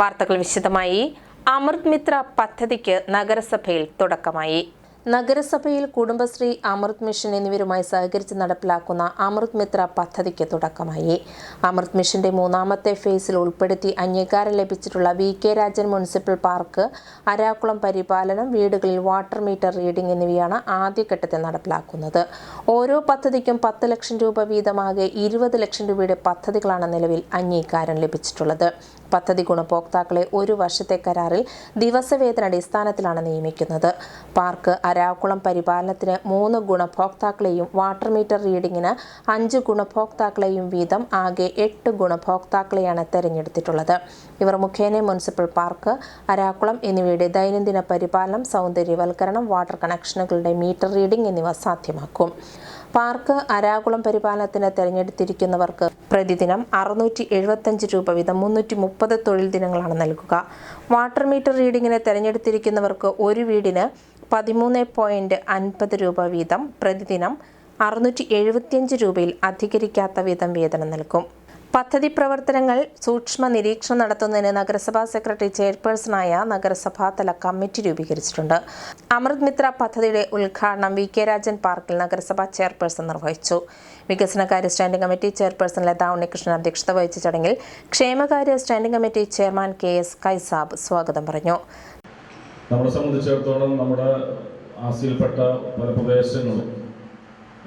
വാർത്തകൾ വിശദമായി. അമൃത് മിത്ര പദ്ധതിക്ക് നഗരസഭയിൽ തുടക്കമായി. നഗരസഭയിൽ കുടുംബശ്രീ അമൃത് മിഷൻ എന്നിവരുമായി സഹകരിച്ച് നടപ്പിലാക്കുന്ന അമൃത് മിത്ര പദ്ധതിക്ക് തുടക്കമായി. അമൃത് മിഷന്റെ മൂന്നാമത്തെ ഫേസിൽ ഉൾപ്പെടുത്തി അംഗീകാരം ലഭിച്ചിട്ടുള്ള V K Rajan municipal park Arakkulam പരിപാലനം വീടുകളിൽ വാട്ടർ മീറ്റർ റീഡിംഗ് എന്നിവയാണ് ആദ്യഘട്ടത്തിൽ നടപ്പിലാക്കുന്നത്. ഓരോ പദ്ധതിക്കും പത്ത് ലക്ഷം രൂപ വീതമാകെ ഇരുപത് ലക്ഷം രൂപയുടെ പദ്ധതികളാണ് നിലവിൽ അംഗീകാരം ലഭിച്ചിട്ടുള്ളത്. പദ്ധതി ഗുണഭോക്താക്കളെ ഒരു വർഷത്തെ കരാറിൽ ദിവസവേതന അടിസ്ഥാനത്തിലാണ് നിയമിക്കുന്നത്. പാർക്ക് അരാക്കുളം പരിപാലനത്തിന് മൂന്ന് ഗുണഭോക്താക്കളെയും വാട്ടർ മീറ്റർ റീഡിങ്ങിന് അഞ്ച് ഗുണഭോക്താക്കളെയും വീതം ആകെ എട്ട് ഗുണഭോക്താക്കളെയാണ് തെരഞ്ഞെടുത്തിട്ടുള്ളത്. ഇവർ മുഖേന മുനിസിപ്പൽ പാർക്ക് അരാക്കുളം എന്നിവയുടെ ദൈനംദിന പരിപാലനം സൗന്ദര്യവൽക്കരണം വാട്ടർ കണക്ഷനുകളുടെ മീറ്റർ റീഡിംഗ് എന്നിവ സാധ്യമാക്കും. പാർക്ക് അരാകുളം പരിപാലനത്തിന് തെരഞ്ഞെടുത്തിരിക്കുന്നവർക്ക് പ്രതിദിനം അറുന്നൂറ്റി എഴുപത്തഞ്ച് രൂപ വീതം മുന്നൂറ്റി മുപ്പത് തൊഴിൽ ദിനങ്ങളാണ് നൽകുക. വാട്ടർ മീറ്റർ റീഡിങ്ങിന് തെരഞ്ഞെടുത്തിരിക്കുന്നവർക്ക് ഒരു വീടിന് പതിമൂന്ന് പോയിന്റ് അൻപത് രൂപ വീതം പ്രതിദിനം അറുന്നൂറ്റി എഴുപത്തിയഞ്ച് രൂപയിൽ അധികരിക്കാത്ത വീതം വേതനം നൽകും. പദ്ധതി പ്രവർത്തനങ്ങൾ സൂക്ഷ്മ നിരീക്ഷണം നടത്തുന്നതിന് നഗരസഭാ സെക്രട്ടറി ചെയർപേഴ്സണായ നഗരസഭാതല കമ്മിറ്റി രൂപീകരിച്ചിട്ടുണ്ട്. അമൃത് മിത്ര പദ്ധതിയുടെ ഉദ്ഘാടനം വി കെ രാജൻ പാർക്കിൽ നഗരസഭാ ചെയർപേഴ്സൺ നിർവഹിച്ചു. വികസനകാര്യ standing committee chairperson Latha Unnikrishnan അധ്യക്ഷത വഹിച്ച ചടങ്ങിൽ ക്ഷേമകാര്യ standing committee chairman K S Kaisab സ്വാഗതം പറഞ്ഞു. നമ്മളെ സംബന്ധിച്ചിടത്തോളം നമ്മുടെ ആസിയിൽപ്പെട്ട പല പ്രദേശങ്ങളും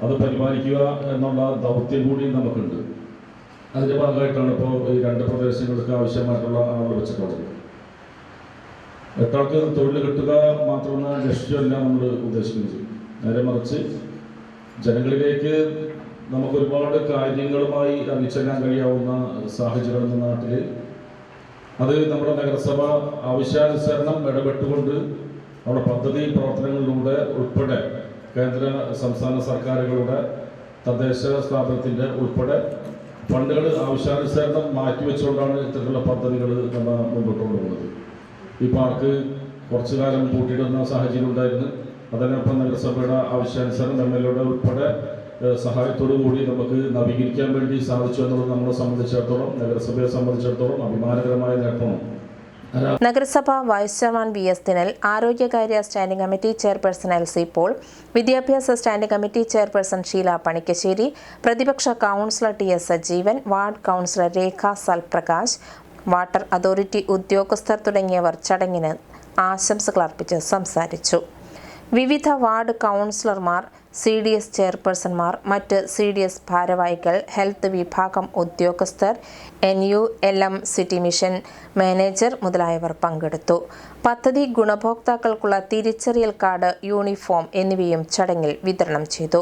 അത് പരിപാലിക്കുക എന്നുള്ള ദൗത്യം കൂടി നമുക്കുണ്ട്. അതിന്റെ ഭാഗമായിട്ടാണ് ഇപ്പോൾ ഈ രണ്ട് പ്രദേശങ്ങൾക്ക് ആവശ്യമായിട്ടുള്ള ആളുകൾ വെച്ചിട്ടുള്ളത്. എട്ടാൾക്ക് തൊഴിൽ കിട്ടുക മാത്രമെന്ന ലക്ഷ്യമല്ല നമ്മൾ ഉദ്ദേശിക്കുന്നത് നേരെ മറിച്ച് ജനങ്ങളിലേക്ക് നമുക്ക് ഒരുപാട് കാര്യങ്ങളുമായി അറിയിച്ചെല്ലാൻ കഴിയാവുന്ന സാഹചര്യം നാട്ടിൽ അത് നമ്മുടെ നഗരസഭ ആവശ്യാനുസരണം ഇടപെട്ടുകൊണ്ട് നമ്മുടെ പദ്ധതി പ്രവർത്തനങ്ങളിലൂടെ ഉൾപ്പെടെ കേന്ദ്ര സംസ്ഥാന സർക്കാരുകളുടെ തദ്ദേശ സ്ഥാപനത്തിന്റെ ഉൾപ്പെടെ ഫണ്ടുകൾ ആവശ്യാനുസരണം മാറ്റിവെച്ചുകൊണ്ടാണ് ഇത്തരത്തിലുള്ള പദ്ധതികൾ നമ്മൾ മുമ്പോട്ട് കൊണ്ടുപോകുന്നത്. ഈ പാർക്ക് കുറച്ചു കാലം പൂട്ടിയിടുന്ന സാഹചര്യം ഉണ്ടായിരുന്നു. അതിനൊപ്പം നഗരസഭയുടെ ആവശ്യാനുസരണം എം എൽ ഉൾപ്പെടെ സഹായത്തോടു കൂടി നമുക്ക് നവീകരിക്കാൻ വേണ്ടി സാധിച്ചു എന്നുള്ളത് നമ്മളെ സംബന്ധിച്ചിടത്തോളം നഗരസഭയെ സംബന്ധിച്ചിടത്തോളം അഭിമാനകരമായ നേട്ടമാണ്. നഗരസഭ vice chairman V S Dinal ആരോഗ്യകാര്യ standing committee chairperson L C Paul വിദ്യാഭ്യാസ standing committee chairperson Sheela Panikkassery പ്രതിപക്ഷ councillor T S Sajeevan ward councillor Rekha Salprakash water authority ഉദ്യോഗസ്ഥർ തുടങ്ങിയവർ ചടങ്ങിന് ആശംസകൾ അർപ്പിച്ച് സംസാരിച്ചു. വിവിധ വാർഡ് കൗൺസിലർമാർ സി ഡി എസ് ചെയർപേഴ്സൺമാർ മറ്റ് സി ഡി എസ് ഭാരവാഹികൾ ഹെൽത്ത് വിഭാഗം ഉദ്യോഗസ്ഥർ N U L M city mission manager മുതലായവർ പങ്കെടുത്തു. പദ്ധതി ഗുണഭോക്താക്കൾക്കുള്ള തിരിച്ചറിയൽ കാർഡ് യൂണിഫോം എന്നിവയും ചടങ്ങിൽ വിതരണം ചെയ്തു.